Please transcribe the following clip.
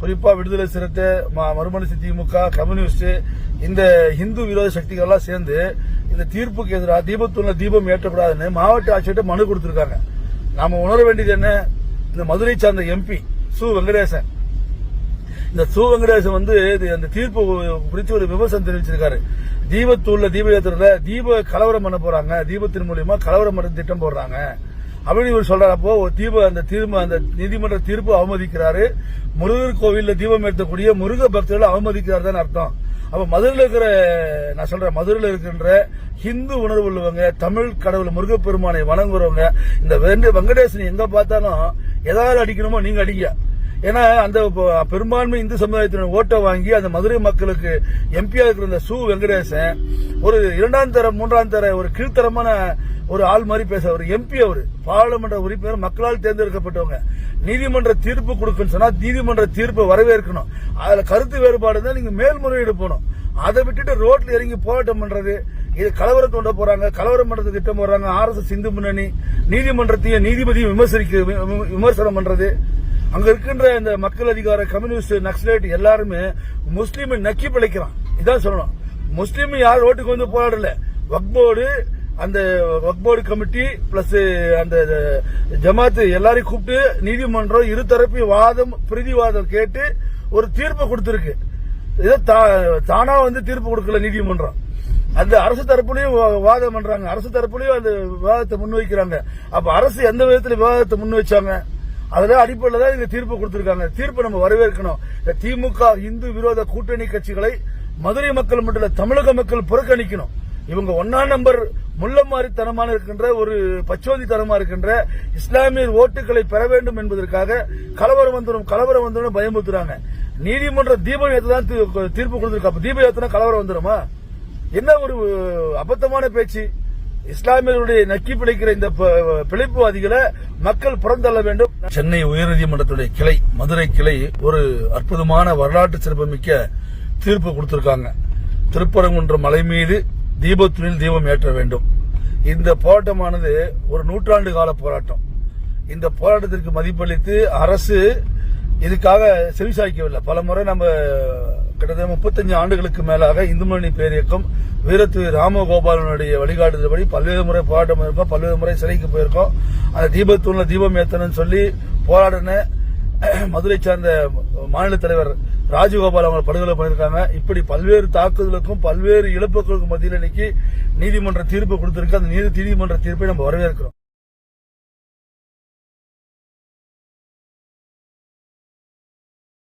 குறிப்பா விடுதலை சிறுத்தை ம- மறுமலர்ச்சி திமுக கம்யூனிஸ்ட் இந்த இந்து விரோத சக்திகள் எல்லாம் சேர்ந்து இந்த தீர்ப்புக்கு எதிராக தீபத்துள்ள தீபம் ஏற்றக்கூடாதுன்னு மாவட்ட ஆட்சியர்கிட்ட மனு கொடுத்திருக்காங்க. நாம உணர வேண்டியது என்ன? இந்த மதுரை சார்ந்த எம்பி சு. வெங்கடேசன். இந்த சு. வெங்கடேசன் வந்து இது அந்த தீர்ப்பு குறித்து ஒரு விமர்சனம் தெரிவிச்சிருக்காரு. தீபத்தூள்ல தீப ஏத்துறதுல தீப கலவரம் பண்ண போறாங்க. தீபத்தின் மூலியமா கலவரம் பண்ண திட்டம் போடுறாங்க. அப்படின்னு இவர் சொல்றாரு. அப்போ ஒரு தீப அந்த தீர்ப்பு அந்த நீதிமன்ற தீர்ப்பு அவமதிக்கிறாரு. முருகர் கோவிலில் தீபம் ஏற்றக்கூடிய முருக பக்தர்களை அவமதிக்கிறார் தான் அர்த்தம். அப்ப மதுரையில் இருக்கிற நான் சொல்றேன் மதுரையில் இருக்கின்ற ஹிந்து உணர்வு உள்ளவங்க தமிழ் கடவுள் முருகப்பெருமானை வணங்குறவங்க இந்த வெங்கடேசன் எங்க பார்த்தாலும் எதாவது அடிக்கணுமோ நீங்க அடிங்க. ஏன்னா அந்த பெரும்பான்மை இந்து சமுதாயத்தினர் ஓட்டை வாங்கி அந்த மதுரை மக்களுக்கு எம்பியா இருக்கிற இந்த சு வெங்கடேசன் ஒரு இரண்டாம் தர மூன்றாம் தர ஒரு கீழ்த்தரமான ஒரு ஆள் மாதிரி பேச ஒரு எம்பி அவர். பாராளுமன்ற உறுப்பினர் மக்களால் தேர்ந்தெடுக்கப்பட்டவங்க. நீதிமன்ற தீர்ப்பு கொடுக்குன்னு சொன்னா நீதிமன்ற தீர்ப்பை வரவேற்கணும். அதுல கருத்து வேறுபாடு தான் நீங்க மேல்முறையீடு போகணும். அதை விட்டுட்டு ரோட்ல இறங்கி போராட்டம் பண்றது. இது கலவரம் தோண்ட போறாங்க. கலவரம் பண்றது திட்டம் போடுறாங்க. ஆர் எஸ் இந்து முன்னணி நீதிமன்றத்தையும் நீதிபதியும் விமர்சிக்க விமர்சனம் பண்றது. அங்க இருக்கின்ற இந்த மக்கள் அதிகார கம்யூனிஸ்ட் நக்சலைட் எல்லாருமே முஸ்லீமை நக்கி பிழைக்கிறான். இதான் சொல்லணும். முஸ்லீம் யார் ஓட்டுக்கு வந்து போராடல. வக்போர்டு அந்த வக்போர்டு கமிட்டி பிளஸ் அந்த ஜமாத்து எல்லாரையும் கூப்பிட்டு நீதிமன்றம் இருதரப்பையும் வாதம் பிரதிவாதம் கேட்டு ஒரு தீர்ப்பை கொடுத்திருக்கு. இதை தா- தானா வந்து தீர்ப்பு கொடுக்கல நீதிமன்றம். அந்த அரசு தரப்புலயும் வாதம் பண்றாங்க. அரசு தரப்புலயும் அந்த விவாதத்தை முன்வைக்கிறாங்க. அப்ப அரசு எந்த விதத்துல விவாதத்தை முன் வச்சாங்க அதுல அடிப்படையில் தான் இந்த தீர்ப்பு கொடுத்திருக்காங்க. தீர்ப்பை நம்ம வரவேற்கணும். இந்த திமுக இந்து விரோத கூட்டணி கட்சிகளை மதுரை மக்கள் மட்டும் தமிழக மக்கள் புறக்கணிக்கணும். இவங்க ஒன்னா நம்பர் முள்ளமாரித்தனமான இருக்கின்ற ஒரு பச்சோதித்தனமா இருக்கின்ற இஸ்லாமியர் ஓட்டுகளை பெற வேண்டும் என்பதற்காக கலவரம் வந்துடும் கலவரம் வந்துடும் பயமுறுத்துறாங்க. நீதிமன்ற தீபம் ஏற்றதான் தீர்ப்பு கொடுத்திருக்கா. தீபம் ஏத்தனா கலவரம் வந்துருமா என்ன ஒரு அபத்தமான பேச்சு? இஸ்லாமியர்களுடைய நக்கி பிழைக்கிற இந்த ப- பிழைப்புவாதிகளை மக்கள் புறந்தள்ள வேண்டும். சென்னை உயர்நீதிமன்றத்துடைய கிளை மதுரை கிளை ஒரு அற்புதமான வரலாற்று சிறப்புமிக்க தீர்ப்பு கொடுத்திருக்காங்க. திருப்பரங்குன்ற மலை மீது தீபத்துணில் தீபம் ஏற்ற வேண்டும். இந்த போராட்டமானது ஒரு நூற்றாண்டு கால போராட்டம். இந்த போராட்டத்திற்கு மதிப்பளித்து அரசு இதுக்காக செவிசாய்க்கவில்லை. பல முறை நம்ம கிட்டத்தட்ட முப்பத்தஞ்சு ஆண்டுகளுக்கு மேலாக இந்துமணி பேரியக்கம் வீரத்து ராமகோபாலனுடைய வழிகாட்டுதல்படி பல்வேறு முறை போராட்டம் இருக்கோம் பல்வேறு முறை சிறைக்கு போயிருக்கோம். அந்த தீபத்தூண்ல தீபம் ஏத்தணும்னு சொல்லி போராடின மதுரை சார்ந்த மாநில தலைவர் ராஜகோபால் அவங்க படுகொலை பண்ணியிருக்காங்க. இப்படி பல்வேறு தாக்குதலுக்கும் பல்வேறு இழப்புகளுக்கும் மத்தியில் இன்னைக்கு நீதிமன்ற தீர்ப்பு கொடுத்திருக்கு. அந்த நீதி நீதிமன்ற தீர்ப்பை நம்ம வரவேற்கிறோம்.